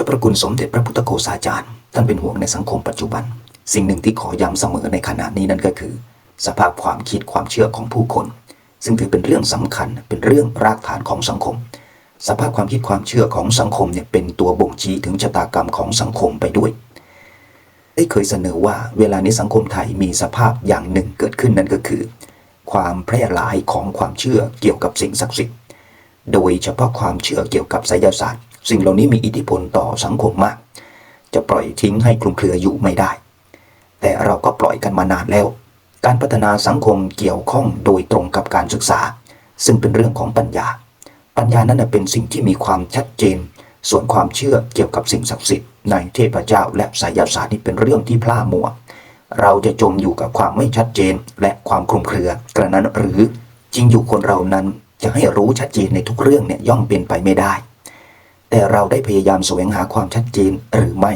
จ้าพระคุณสมเด็จพระพุทธโฆษาจารย์ ท่านเป็นห่วงในสังคมปัจจุบัน สิ่งหนึ่งที่ขอย้ำเสมอในขณะนี้นั่นก็คือ สภาพความคิดความเชื่อของผู้คน ซึ่งถือเป็นเรื่องสำคัญเป็นเรื่องรากฐานของสังคม สภาพความคิดความเชื่อของสังคมเนี่ยเป็นตัวบ่งชี้ถึงชะตากรรมของสังคมไปด้วยได้เคยเสนอว่าเวลานี้สังคมไทยมีสภาพอย่างหนึ่งเกิดขึ้นนั่นก็คือ ความแพร่หลายของความเชื่อเกี่ยวกับสิ่งศักดิ์สิทธิ์ โดยเฉพาะความเชื่อเกี่ยวกับไสยศาสตร์ สิ่งเหล่านี้มีอิทธิพลต่อสังคมมาก จะปล่อยทิ้งให้คลุมเครืออยู่ไม่ได้ แต่เราก็ปล่อยกันมานานแล้ว การพัฒนาสังคมเกี่ยวข้องโดยตรงกับการศึกษา ซึ่งเป็นเรื่องของปัญญา ปัญญานั้นเป็นสิ่งที่มีความชัดเจน ส่วนความเชื่อเกี่ยวกับสิ่งศักดิ์สิทธิ์ในเทพเจ้าและไสยศาสตร์นี่เป็นเรื่องที่พล่ามัว เราจะจมอยู่กับความไม่ชัดเจนและความคลุมเครือกระนั้นหรือจริงอยู่คนเรานั้นจะให้รู้ชัดเจนในทุกเรื่องเนี่ยย่อมเป็นไปไม่ได้ แต่เราได้พยายามแสวงหาความชัดเจนหรือไม่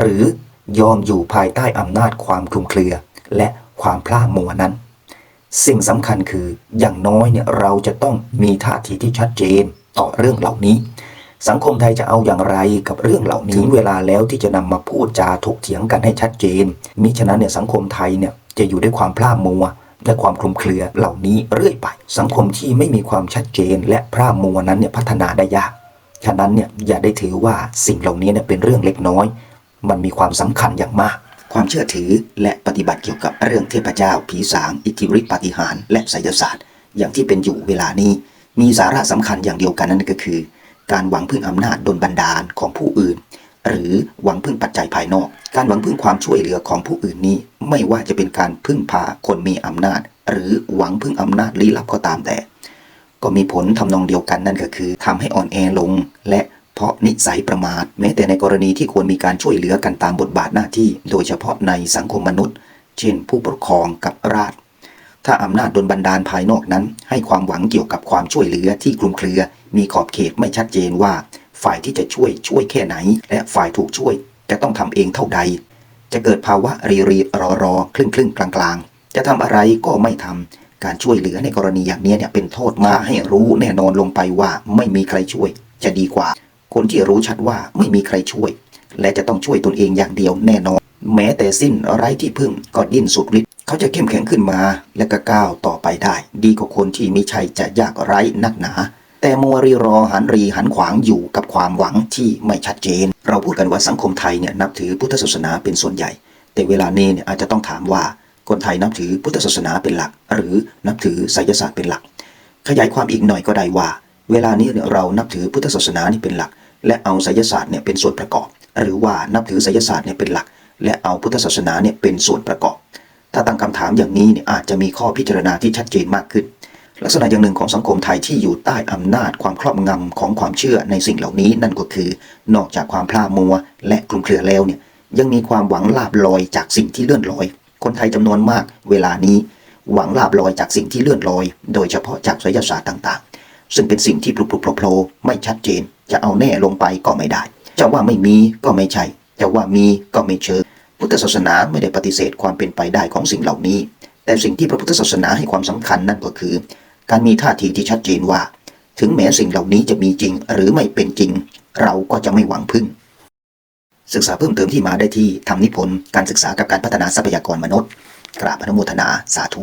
หรือยอมอยู่ภายใต้อำนาจความคลุมเครือ และความพล่ามัวนั้น สิ่งสำคัญคืออย่างน้อยเนี่ยเราจะต้องมีท่าทีที่ชัดเจนต่อเรื่องเหล่านี้ สังคมไทยจะเอาอย่างไรกับเรื่องเหล่านี้ถึงเวลาแล้วที่จะนำมาพูดจาถกเถียงกันให้ชัดเจน มิฉะนั้นเนี่ยสังคมไทยเนี่ยจะอยู่ด้วยความพล่ามัวและความคลุมเครือเหล่านี้เรื่อยไป สังคมที่ไม่มีความชัดเจนและพร่ามัวนั้นเนี่ยพัฒนาได้ยาก ฉะนั้นเนี่ยอย่าได้ถือว่าสิ่งเหล่านี้เนี่ยเป็นเรื่องเล็กน้อย มันมีความสำคัญอย่างมาก ความเชื่อถือและปฏิบัติเกี่ยวกับเรื่องเทพเจ้า ผีสาง อิทธิฤทธิปาฏิหาริย์และไสยศาสตร์ อย่างที่เป็นอยู่เวลานี้ มีสาระสำคัญอย่างเดียวกันนั่นก็คือ การหวังพึ่งอำนาจดลบันดาลของผู้อื่น หรือหวังพึ่งปัจจัยภายนอก การหวังพึ่งความช่วยเหลือของผู้อื่นนี้ ไม่ว่าจะเป็นการพึ่งพาคนมีอำนาจ หรือหวังพึ่งอำนาจลี้ลับก็ตามแต่ ก็มีผลทำนองเดียวกันนั่นก็คือทำให้อ่อนแอลง และเพราะนิสัยประมาท แม้แต่ในกรณีที่ควรมีการช่วยเหลือกันตามบทบาทหน้าที่ โดยเฉพาะในสังคมมนุษย์ เช่น ผู้ปกครองกับราชถ้าอำนาจดลบันดาลภายนอกนั้น ให้ความหวังเกี่ยวกับความช่วยเหลือที่คลุมเครือ มีขอบเขตไม่ชัดเจนว่า ฝ่ายที่จะช่วยช่วยแค่ไหน และฝ่ายถูกช่วย จะต้องทำเองเท่าใด จะเกิดภาวะรีรีรอรอครึ่งครึ่งกลางกลางๆจะทำอะไรก็ไม่ทำ การช่วยเหลือในกรณีอย่างนี้เนี่ยเป็นโทษมาให้รู้แน่นอนลงไปว่าไม่มีใครช่วย จะดีกว่า คนที่รู้ชัดว่าไม่มีใครช่วย และจะต้องช่วยตนเองอย่างเดียวแน่นอน แม้แต่สิ้นไร้ที่พึ่งก็ดิ้นสุดฤทธิ์เขาจะเข้มแข็งขึ้นมา และก็ก้าวต่อไปได้ ดีกว่าคนที่ไม่ใช่จะยากไร้นักหนา แต่มัวรีรอหันรีหันขวางอยู่กับความหวังที่ไม่ชัดเจน เราพูดกันว่าสังคมไทยเนี่ยนับถือพุทธศาสนาเป็นส่วนใหญ่ แต่เวลานี้เนี่ยอาจจะต้องถามว่า คนไทยนับถือพุทธศาสนาเป็นหลัก หรือนับถือไสยศาสตร์เป็นหลัก ขยายความอีกหน่อยก็ได้ว่า เวลานี้เรานับถือพุทธศาสนานี่เป็นหลัก และเอาไสยศาสตร์เนี่ยเป็นส่วนประกอบ หรือว่านับถือไสยศาสตร์เนี่ยเป็นหลัก และเอาพุทธศาสนาเนี่ยเป็นส่วนประกอบ ถ้าตั้งคำถามอย่างนี้เนี่ยอาจจะมีข้อพิจารณาที่ชัดเจนมากขึ้น ลักษณะอย่างหนึ่งของสังคมไทยที่อยู่ใต้อำนาจความครอบงำของความเชื่อในสิ่งเหล่านี้ นั่นก็คือ นอกจากความพลาดมัว และคลุมเครือแล้วเนี่ยยังมีความหวังลาบลอยจากสิ่งที่เลื่อนลอย คนไทยจำนวนมากเวลานี้หวังลาบลอยจากสิ่งที่เลื่อนลอย โดยเฉพาะจากไสยศาสตร์ต่างๆ ซึ่งเป็นสิ่งที่ปลุกปลุกโผล่ไม่ชัดเจน จะเอาแน่ลงไปก็ไม่ได้ จะว่าไม่มีก็ไม่ใช่ จะว่ามีก็ไม่เชิงพุทธศาสนาไม่ได้ปฏิเสธความเป็นไปได้ของสิ่งเหล่านี้ แต่สิ่งที่พระพุทธศาสนาให้ความสำคัญนั่นก็คือ การมีท่าทีที่ชัดเจนว่า ถึงแม้สิ่งเหล่านี้จะมีจริงหรือไม่เป็นจริง เราก็จะไม่หวังพึ่ง ศึกษาเพิ่มเติมที่มาได้ที่ทำนิพนธ์การศึกษากับการพัฒนาทรัพยากรมนุษย์ กราบอนุโมทนาสาธุ